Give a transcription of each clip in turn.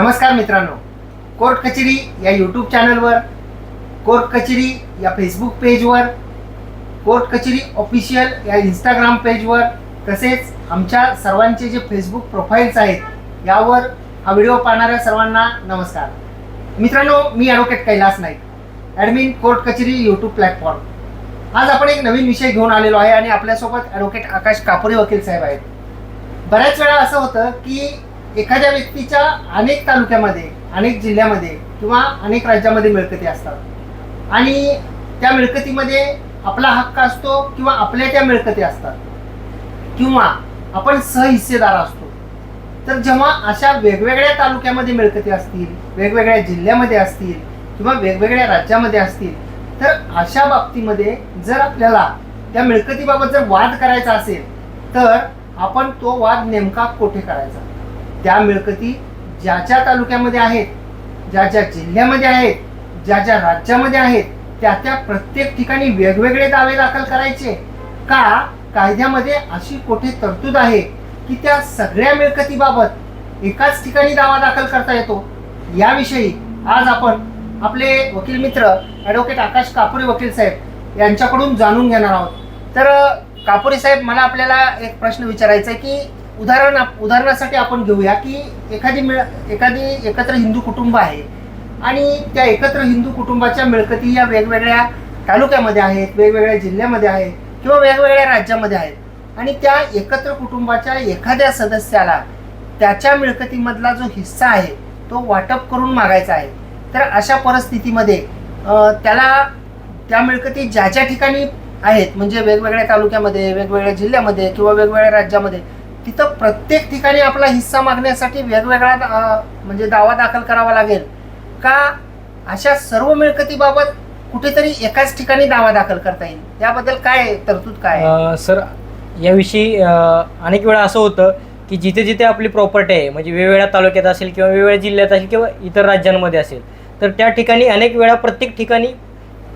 नमस्कार मित्रांनो. कोर्ट कचेरी या यूट्यूब चॅनलवर कोर्ट कचेरी या फेसबुक पेजवर कोर्ट कचेरी ऑफिशियल या इंस्टाग्राम पेजवर तसेच आमच्या सर्वांचे जे फेसबुक प्रोफाईल्स आहेत यावर हा व्हिडिओ पाहणाऱ्या सर्वांना नमस्कार. मित्रांनो मी advocate Kailas Naik admin court कचेरी यूट्यूब प्लॅटफॉर्म आज आपण एक नवीन विषय घेऊन आलेलो आहे आणि आपल्यासोबत ॲडव्होकेट आकाश कापुरे वकील साहेब आहेत. बऱ्याच वेळा असं होतं की एखाद्या व्यक्तीच्या अनेक तालुक्यामध्ये अनेक जिल्ह्यामध्ये किंवा अनेक राज्यामध्ये मिळकती असतात. आणि त्या मिळकतीमध्ये आपला हक्क असतो किंवा आपल्या त्या मिळकती असतात. किंवा आपण सहहिस्सेदार असतो. तर जेव्हा अशा वेगवेगळ्या तालुक्यामध्ये मिळकती असतील वेगवेगळ्या जिल्ह्यामध्ये असतील किंवा वेगवेगळ्या राज्यामध्ये असतील तर अशा बाबतीमध्ये जर आपल्याला त्या मिळकतीबाबत जर वाद करायचा असेल तर आपण तो वाद नेमका कोठे करायचा? त्या मिळकती ज्या ज्या तालुक्यामध्ये आहेत ज्या ज्या जिल्ह्यामध्ये आहेत ज्या ज्या राज्यामध्ये आहेत त्या त्या प्रत्येक ठिकाणी वेगवेगळे दावे दाखल करायचे. का? कायद्यामध्ये अशी कोठे तरतूद आहे की त्या सगळ्या मिळकतीबाबत एकाच ठिकाणी दावा दाखल करता येतो? याविषयी आज आपण आपले वकील मित्र ॲडव्होकेट आकाश कापुरे वकील साहेब यांच्याकडून जाणून घेणार आहोत. तर कापुरे साहेब मला आपल्याला एक प्रश्न विचारायचा आहे की उदाहरण उदाहरणासाठी आपण घेऊया की एखादी मिळ एखादी एकत्र हिंदू कुटुंब आहे आणि त्या एकत्र हिंदू कुटुंबाच्या मिळकती या वेगवेगळ्या तालुक्यामध्ये आहेत वेगवेगळ्या जिल्ह्यामध्ये आहेत किंवा वेगवेगळ्या राज्यामध्ये आहेत. आणि त्या एकत्र कुटुंबाच्या एखाद्या सदस्याला त्याच्या मिळकतीमधला जो हिस्सा आहे तो वाटप करून मागायचा आहे. तर अशा परिस्थितीमध्ये त्याला त्या मिळकती ज्या ज्या ठिकाणी आहेत म्हणजे वेगवेगळ्या तालुक्यामध्ये वेगवेगळ्या जिल्ह्यामध्ये किंवा वेगवेगळ्या राज्यामध्ये तिथं प्रत्येक ठिकाणी आपला हिस्सा मागण्यासाठी वेगवेगळा म्हणजे दावा दाखल करावा लागेल. का अशा सर्व मिळकतीबाबत कुठेतरी एकाच ठिकाणी दावा दाखल करता येईल? याबद्दल काय तरतूद काय सर याविषयी अनेक वेळा असं होतं की जिथे जिथे आपली प्रॉपर्टी आहे म्हणजे वेगवेगळ्या तालुक्यात असेल किंवा वेगवेगळ्या जिल्ह्यात असेल किंवा इतर राज्यांमध्ये असेल तर त्या ठिकाणी अनेक वेळा प्रत्येक ठिकाणी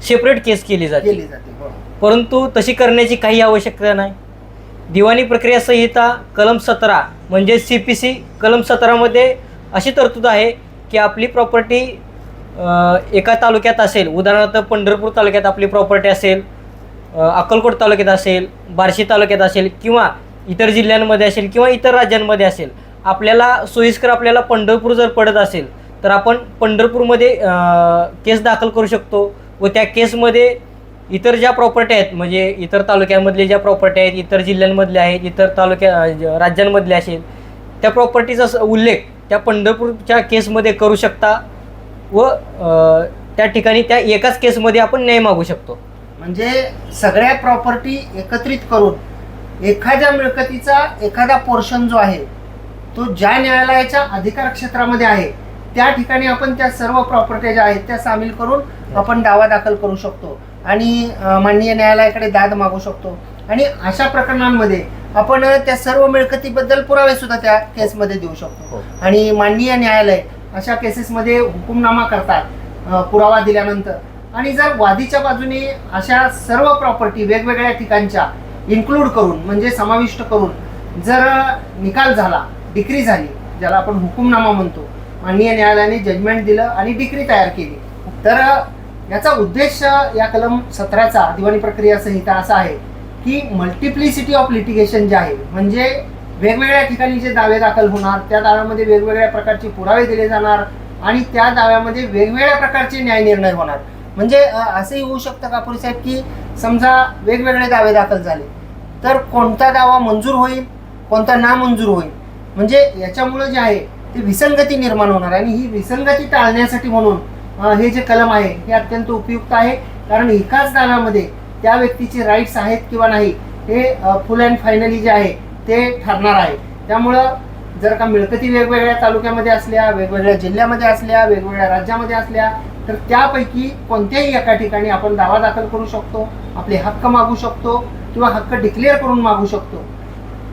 सेपरेट केस केली जाते. केली जाते. परंतु तशी करण्याची काही आवश्यकता नाही. दिवाणी प्रक्रिया संहिता कलम सतरा म्हणजे सी पी सी कलम सतरामध्ये अशी तरतूद आहे की आपली प्रॉपर्टी एका तालुक्यात असेल उदाहरणार्थ पंढरपूर तालुक्यात आपली प्रॉपर्टी असेल अक्कलकोट तालुक्यात असेल बार्शी तालुक्यात असेल किंवा इतर जिल्ह्यांमध्ये असेल किंवा इतर राज्यांमध्ये असेल आपल्याला सोयीस्कर आपल्याला पंढरपूर जर पडत असेल तर आपण पंढरपूरमध्ये केस दाखल करू शकतो व त्या केसमध्ये इतर ज्या प्रॉपर्टी आहेत म्हणजे इतर तालुक्यांमधले ज्या प्रॉपर्टी आहेत इतर जिल्ह्यांमधल्या आहेत इतर तालुक्या अ, ज- राज्यांमधले असेल त्या प्रॉपर्टीचा स- उल्लेख त्या पंढरपूरच्या केसमध्ये करू शकता व त्या ठिकाणी त्या एकाच केसमध्ये आपण न्याय मागू शकतो. म्हणजे सगळ्या प्रॉपर्टी एकत्रित करून एखाद्या मिळकतीचा एखादा पोर्शन जो आहे तो ज्या न्यायालयाच्या अधिकार क्षेत्रामध्ये आहे त्या ठिकाणी आपण त्या सर्व प्रॉपर्टी ज्या आहेत त्या सामील करून आपण दावा दाखल करू शकतो. आणि माननीय न्यायालयाकडे दाद मागू शकतो. आणि अशा प्रकरणांमध्ये आपण त्या सर्व मिळकतीबद्दल पुरावे सुद्धा त्या केसमध्ये देऊ शकतो. हो. आणि माननीय न्यायालय अशा केसेसमध्ये हुकुमनामा करतात पुरावा दिल्यानंतर. आणि जर वादीच्या बाजूने अशा सर्व प्रॉपर्टी वेगवेगळ्या ठिकाणच्या इन्क्लूड करून म्हणजे समाविष्ट करून जर निकाल झाला डिक्री झाली ज्याला आपण हुकुमनामा म्हणतो माननीय न्यायालयाने जजमेंट दिलं आणि डिक्री तयार केली तर याचा उद्देश या कलम सतराचा दिवाणी प्रक्रिया संहिता असा आहे की मल्टिप्लिसिटी ऑफ लिटिगेशन जे आहे म्हणजे वेगवेगळ्या ठिकाणी जे दावे दाखल होणार त्या दाव्यामध्ये वेगवेगळ्या प्रकारचे पुरावे दिले जाणार आणि त्या दाव्यामध्ये वेगवेगळ्या प्रकारचे न्यायनिर्णय होणार. म्हणजे असंही होऊ शकतं का पुरी साहेब की समजा वेगवेगळे दावे दाखल झाले तर कोणता दावा मंजूर होईल कोणता नामंजूर होईल? म्हणजे याच्यामुळं जे आहे ते विसंगती निर्माण होणार आणि ही विसंगती टाळण्यासाठी म्हणून हे जे कलम आहे हे अत्यंत उपयुक्त आहे. कारण एकाच दाव्यामध्ये त्या व्यक्तीचे राईट्स आहेत किंवा नाही हे फुल अँड फायनली जे आहे ते ठरणार आहे. त्यामुळं जर का मिळकती वेगवेगळ्या तालुक्यामध्ये असल्या वेगवेगळ्या जिल्ह्यामध्ये असल्या वेगवेगळ्या राज्यामध्ये असल्या तर त्यापैकी कोणत्याही एका ठिकाणी आपण दावा दाखल करू शकतो आपले हक्क मागू शकतो किंवा हक्क डिक्लेअर करून मागू शकतो.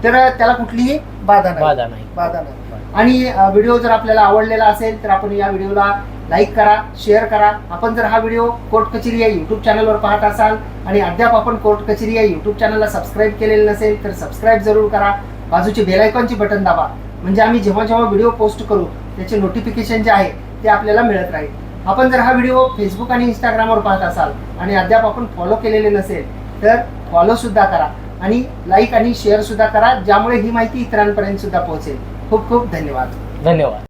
तर त्याला कुठलीही बाधा नाही. बाधा नाही. बाधा नाही. आणि व्हिडिओ जर आपल्याला आवडलेला असेल तर आपण या व्हिडिओला लाईक करा शेअर करा. आपण जर हा व्हिडिओ कोर्ट कचेरी या यूट्यूब चॅनलवर पाहत असाल आणि अद्याप आपण कोर्ट कचेरी या यूट्यूब चॅनलला सबस्क्राईब केलेलं नसेल तर सबस्क्राईब जरूर करा. बाजूचे बेलायकॉनचे बटन दाबा. म्हणजे आम्ही जेव्हा जेव्हा व्हिडिओ पोस्ट करू त्याचे नोटिफिकेशन जे आहे ते आपल्याला मिळत राहील. आपण जर हा व्हिडिओ फेसबुक आणि इंस्टाग्रामवर पाहत असाल आणि अद्याप आपण फॉलो केलेले नसेल तर फॉलोसुद्धा करा. आणि लाईक आणि शेअरसुद्धा करा ज्यामुळे ही माहिती इतरांपर्यंत सुद्धा पोहोचेल. खूप खूप धन्यवाद. धन्यवाद.